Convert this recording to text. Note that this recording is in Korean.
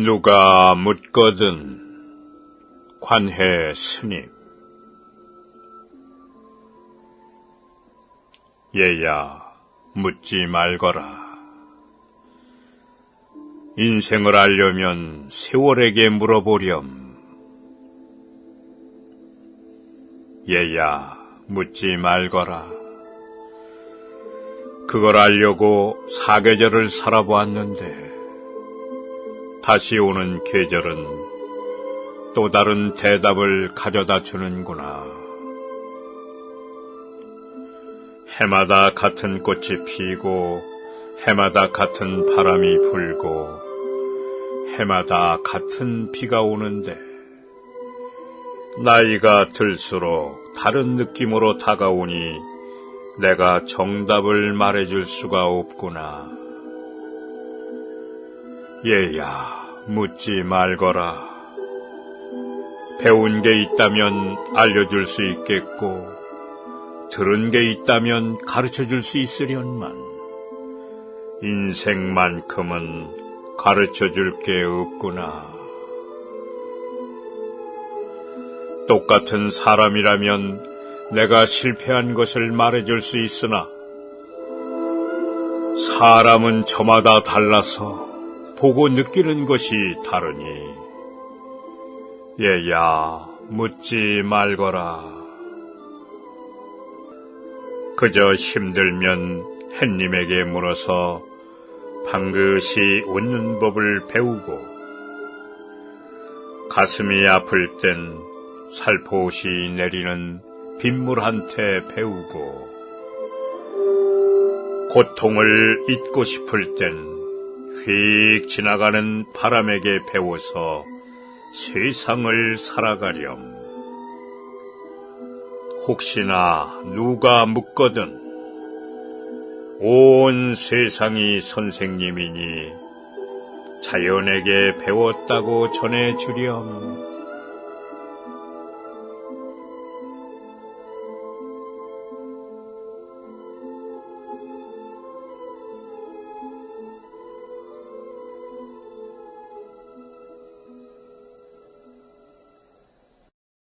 누가 묻거든. 관해 스님. 얘야 묻지 말거라. 인생을 알려면 세월에게 물어보렴. 얘야 묻지 말거라. 그걸 알려고 사계절을 살아보았는데 다시 오는 계절은 또 다른 대답을 가져다 주는구나. 해마다 같은 꽃이 피고, 해마다 같은 바람이 불고, 해마다 같은 비가 오는데, 나이가 들수록 다른 느낌으로 다가오니 내가 정답을 말해줄 수가 없구나. 얘야, 묻지 말거라. 배운 게 있다면 알려줄 수 있겠고, 들은 게 있다면 가르쳐 줄 수 있으련만, 인생만큼은 가르쳐 줄 게 없구나. 똑같은 사람이라면 내가 실패한 것을 말해줄 수 있으나, 사람은 저마다 달라서 보고 느끼는 것이 다르니, 얘야, 묻지 말거라. 그저 힘들면 햇님에게 물어서 방긋이 웃는 법을 배우고, 가슴이 아플 땐 살포시 내리는 빗물한테 배우고, 고통을 잊고 싶을 땐 휙 지나가는 바람에게 배워서 세상을 살아가렴. 혹시나 누가 묻거든 온 세상이 선생님이니 자연에게 배웠다고 전해주렴.